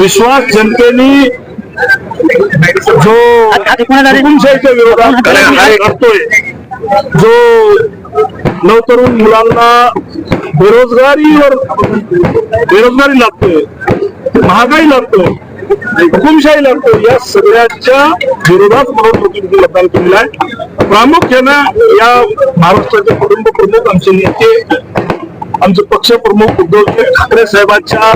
विश्वास जनतेने जो हुकुमशाहीच्या विरोधात करतोय जो नवतरुण मुलांना बेरोजगारीवर बेरोजगारी लागतोय महागाई लागतोय हुकुमशाही लागतो या सगळ्याच्या विरोधात म्हणून लोकांनी मतदान केलेलं आहे. प्रामुख्यानं या महाराष्ट्राचे कुटुंब प्रमुख आमचे नेते आमचे पक्ष प्रमुख उद्धव ठाकरे साहेबांच्या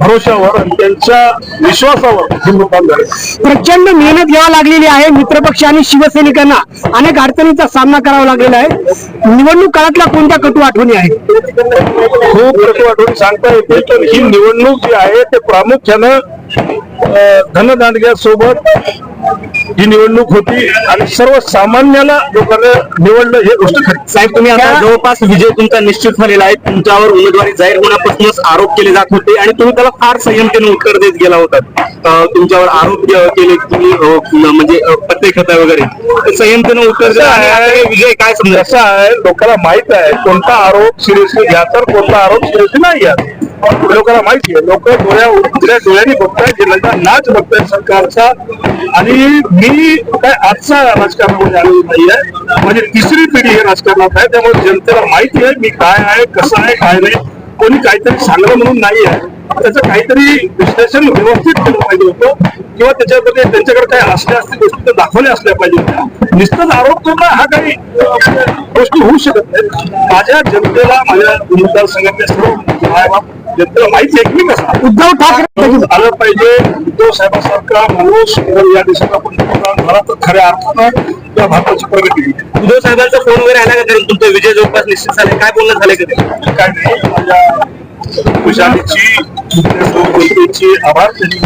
भरोशावर आणि त्यांच्या विश्वासावर हे मतदान झालं प्रचंड मेहनत घ्यावी लागलेली आहे मित्रपक्ष आणि शिवसैनिकांना. अनेक अडचणींचा सामना करावा लागलेला आहे. निवडणूक काळातल्या कोणत्या कटू आठवणी आहेत खूप कटू आठवणी सांगता येते तर ही निवडणूक जी आहे ते प्रामुख्यानं धनदांडग्यासोबत ही निवडणूक होती आणि सर्वसामान्याला लोकांना निवडलं हे गोष्ट खरी. साहेब तुम्ही आता जवळपास विजय तुमचा निश्चित झालेला आहे. तुमच्यावर उमेदवारी जाहीर होण्यापासूनच आरोप केले जात होते आणि तुम्ही त्याला फार संयमतेने उत्तर देत गेला होता तुमच्यावर आरोप केले तुम्ही म्हणजे खाता वगैरे ते संयमतेने उत्तर दिलं विजय काय समजा? कसं आहे? लोकांना माहीत आहे कोणता आरोप सिरियसली घ्या तर कोणता आरोप सिरियसली नाही घ्या लोकांना माहिती आहे. लोक डोळ्या डोळ्यांनी बघताय जनता नाच बघताय सरकारचा आणि मी काय आजचा राजकारणामध्ये आलेलो नाही आहे माझी म्हणजे तिसरी पिढी हे राजकारणात आहे. त्यामुळे जनतेला माहिती आहे मी काय आहे कसं आहे काय नाही. कोणी काहीतरी सांगलं म्हणून नाही आहे. त्याचं काहीतरी विश्लेषण व्यवस्थित केलं पाहिजे होतं. किंवा त्याच्यामध्ये त्यांच्याकडे काही असल्या असतील गोष्टी त्या दाखवल्या असल्या पाहिजे होत्या. नुसतंच आरोप करणं हा काही गोष्टी होऊ शकत नाही माझ्या जनतेला माझ्या मतदारसंघातल्या सर्व जनतेला माहिती उद्धव ठाकरे आलं पाहिजे. उद्धव साहेबांसारखा माणूस या आपण पंतप्रधान झाला तर खऱ्या अर्थानं या भारताची प्रगती. उद्धव साहेबांचा फोन वगैरे आला का तरी? तुमचा विजय जवळपास निश्चित झाले काय बोलणं झालंय का ते? काय नाही. माझ्या खुशालीची आभार त्यांनी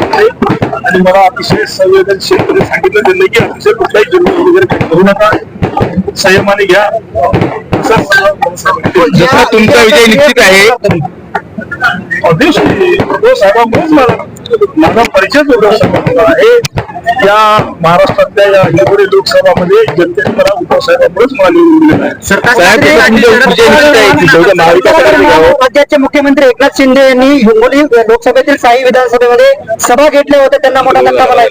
आणि मला अतिशय संवेदनशीलपणे सांगितलं. त्यांनी की अतिशय कुठलाही जन्म वगैरे काही करू नका. संयमाने घ्या. जसा तुमचा विजय निश्चित आहे ऑब्विसली साहेबांमुळेच माझा परिचय साहेबांचा आहे. या महाराष्ट्रातल्या या हिंगोली लोकसभामध्ये जनतेने मला उद्धव साहेबांमुळेच मला निवडून दिलेलं आहे. घ्यावं. राज्याचे मुख्यमंत्री एकनाथ शिंदे यांनी हिंगोली लोकसभेतील साई विधानसभेमध्ये सभा घेतल्या होत्या. त्यांना मोठा धक्का नाही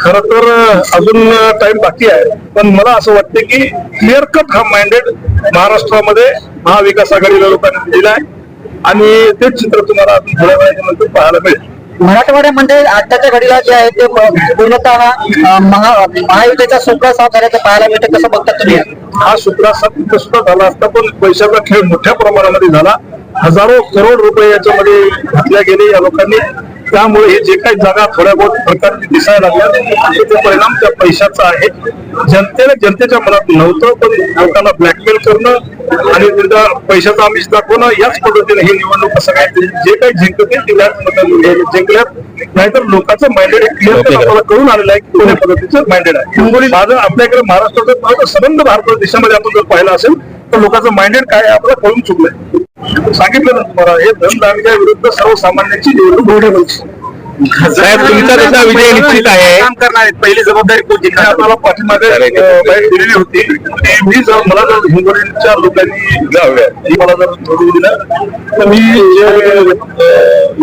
खर तर अजून टाइम बाकी आहे. पण मला असं वाटतं की क्लिअर कट हा माइंडेड महाराष्ट्रामध्ये महाविकास आघाडीला लोकांनी दिला आहे. आणि तेच चित्र तुम्हाला थोड्या वेळाच्या नंतर पाहायला मिळेल. मराठवाड्यामध्ये आताच्या घडीला जे आहे ते पूर्णतः महायुतीचा सुप्रा साफ झाल्याचं पाहायला मिळतं कसं बघता तुम्ही? हा सुद्धा तिथं सुद्धा झाला असता पण पैशाचा खेळ मोठ्या प्रमाणामध्ये झाला. हजारो करोड रुपये याच्यामध्ये घातल्या गेले या लोकांनी. त्यामुळे हे जे काही जागा थोड्या बहुत प्रकारची दिसायला लागल्या. त्याचा परिणाम त्या पैशाचा आहे. जनतेला जनतेच्या मनात नव्हतं पण लोकांना ब्लॅकमेल करणं आणि त्यांचा पैशाचा आमिष दाखवणं याच पद्धतीने ही निवडणूक असं काय जे काही जिंकते ते त्याच पद्धतीने जिंकल्यात. नाहीतर लोकांचं माइंडेड क्लिअर आपल्याला कळून आलेलं आहे की कोण्या पद्धतीचं माइंडेड आहे. माझं आपल्याकडे महाराष्ट्राचं माझं संबंध भारत देशामध्ये आपण जर पाहिलं असेल तर लोकांचं माइंडेड काय आहे आपल्याला कळून चुकलंय. सांगितलं ना तुम्हाला हे धनदांडग्या विरुद्ध सर्वसामान्यांची निवडणूक साहेब तुमचा जसा विजय निश्चित आहे. काम करणार आहेत. पहिली जबाबदारी कोणती? आम्हाला पाठीमागे दिलेली होती. आणि मी जर मला जर हिंगोलीच्या लोकांनी ही मला जर निवडून दिलं तर मी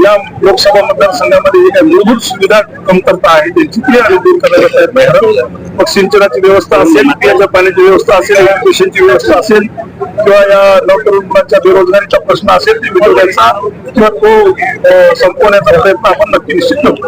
या लोकसभा मतदारसंघामध्ये काही मूलभूत सुविधा कमतरता आहे. त्यांची ती आम्ही दूर करण्याचा प्रयत्न करणार मग सिंचनाची व्यवस्था असेल पिण्याच्या पाण्याची व्यवस्था असेल एज्युकेशनची व्यवस्था असेल किंवा या नवतरुण मुलांच्या बेरोजगारीचा प्रश्न असेल ते मिटवण्याचा किंवा तो संपवण्याचा प्रयत्न आपण नक्की निश्चित करतो.